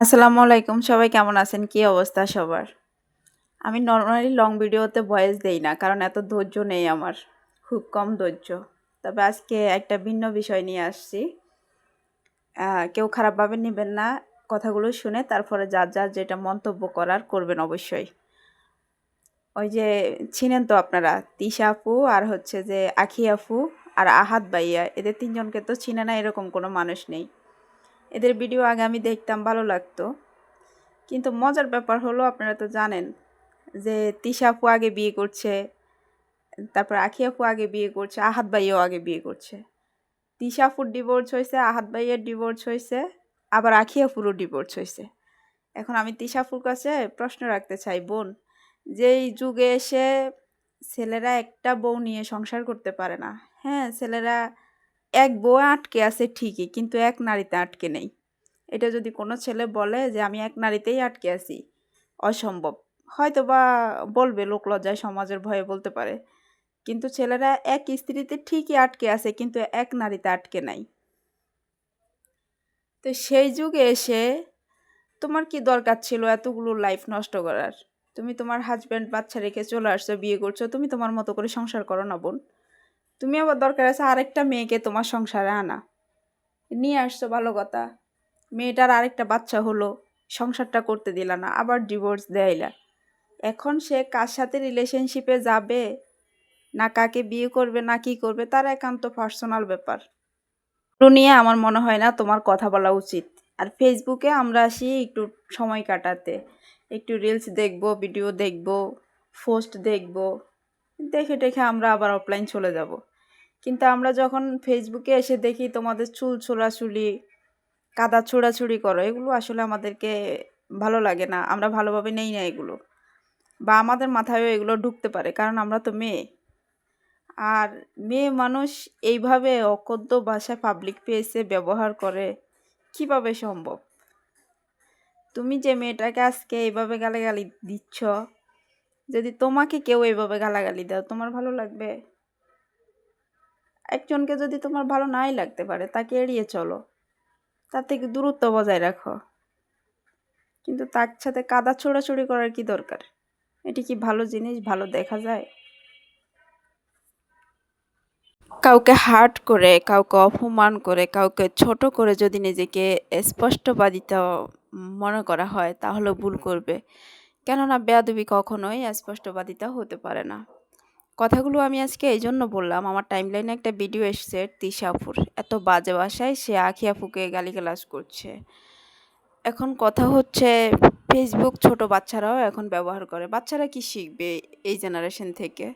আসসালামু আলাইকুম। সবাই কেমন আছেন? কি অবস্থা সবার? আমি নর্মালি লং ভিডিওতে ভয়েস দেই না, কারণ এত ধৈর্য নেই আমার। খুব কম ধৈর্য। তবে আজকে একটা ভিন্ন বিষয় নিয়ে আসছি। কেউ খারাপভাবে নেবেন না, কথাগুলো শুনে তারপরে যার যার যেটা মন্তব্য করার করবেন অবশ্যই। ওই যে চিনেন তো আপনারা, তিশা আপু আর হচ্ছে যে আখি আপু আর আহাত ভাইয়া, এদের তিনজনকে তো চিনে না এরকম কোনো মানুষ নেই। এদের ভিডিও আগে আমি দেখতাম, ভালো লাগতো। কিন্তু মজার ব্যাপার হলো, আপনারা তো জানেন যে তিশা আপু আগে বিয়ে করছে, তারপর আখি আপু আগে বিয়ে করছে, আহাত ভাইও আগে বিয়ে করছে। তিশা আপুর ডিভোর্স হয়েছে, আহাত ভাইয়ের ডিভোর্স হয়েছে, আবার আখি আপুরও ডিভোর্স হয়েছে। এখন আমি তিশা আপুর কাছে প্রশ্ন রাখতে চাই, বোন, যেই যুগে এসে ছেলেরা একটা বউ নিয়ে সংসার করতে পারে না হ্যাঁ ছেলেরা এক বউ আটকে আছে ঠিকই, কিন্তু এক নারীতে আটকে নেই। এটা যদি কোনো ছেলে বলে যে, আমি এক নারীতেই আটকে আছি অসম্ভব। হয়তো বা বলবে, লোক লজ্জায় সমাজের ভয়ে বলতে পারে। কিন্তু ছেলেরা এক স্ত্রীতে ঠিকই আটকে আছে, কিন্তু এক নারীতে আটকে নাই। তো সেই যুগে এসে তোমার কি দরকার ছিল এতগুলো লাইফ নষ্ট করার? তুমি তোমার হাজব্যান্ড বাচ্চা রেখে চলে আসছো, বিয়ে করছ, তুমি তোমার মতো করে সংসার করো না, বোন। তুমি আবার দরকার আছে আরেকটা মেয়েকে তোমার সংসারে আনা। নিয়ে আসছো, ভালো কথা। মেয়েটার আরেকটা বাচ্চা হলো, সংসারটা করতে দিলা না, আবার ডিভোর্স দেয়লা এখন সে কার সাথে রিলেশনশিপে যাবে? না কাকে বিয়ে করবে, না কি করবে, তার একান্ত পার্সোনাল ব্যাপার। এগুলো নিয়ে আমার মনে হয় না তোমার কথা বলা উচিত। আর ফেসবুকে আমরা আসি একটু সময় কাটাতে। একটু রিলস দেখব ভিডিও দেখব পোস্ট দেখব। দেখে টেখে আমরা আবার অফলাইন চলে যাব। কিন্তু আমরা যখন ফেসবুকে এসে দেখি তোমাদের চুল ছোড়াছুলি কাদা ছোড়াছুড়ি করো, এগুলো আসলে আমাদেরকে ভালো লাগে না। আমরা ভালোভাবে নেই না এগুলো। বা আমাদের মাথায়ও এগুলো ঢুকতে পারে, কারণ আমরা তো মেয়ে। আর মেয়ে মানুষ এইভাবে অকথ্য ভাষায় পাবলিক প্লেসে ব্যবহার করে, কীভাবে সম্ভব? তুমি যে মেয়েটাকে আজকে এইভাবে গালাগালি দিচ্ছ যদি তোমাকে কেউ এইভাবে গালাগালি দাও তোমার ভালো লাগবে? একজনকে যদি তোমার ভালো নাই লাগতে পারে, তাকে এড়িয়ে চলো। তার থেকে দূরত্ব বজায় রাখো। কিন্তু তার সাথে কাদা ছোড়াছুড়ি করার কি দরকার? এটি কি ভালো জিনিস, ভালো দেখা যায়? কাউকে হার্ট করে, কাউকে অপমান করে, কাউকে ছোট করে যদি নিজেকে স্পষ্টবাদিত মনে করা হয়, তাহলে ভুল করবে। কেননা বেয়াদবি কখনোই স্পষ্টবাদিতা হতে পারে না। কথাগুলো আমি আজকে এই জন্য বললাম, আমার টাইম লাইনে একটা ভিডিও এসছে তিশাপুর। এত বাজে বাসায় সে আখিয়াফুকে গালিগালাজ করছে। এখন কথা হচ্ছে ফেসবুক ছোট বাচ্চারাও এখন ব্যবহার করে। বাচ্চারা কি শিখবে এই জেনারেশন থেকে?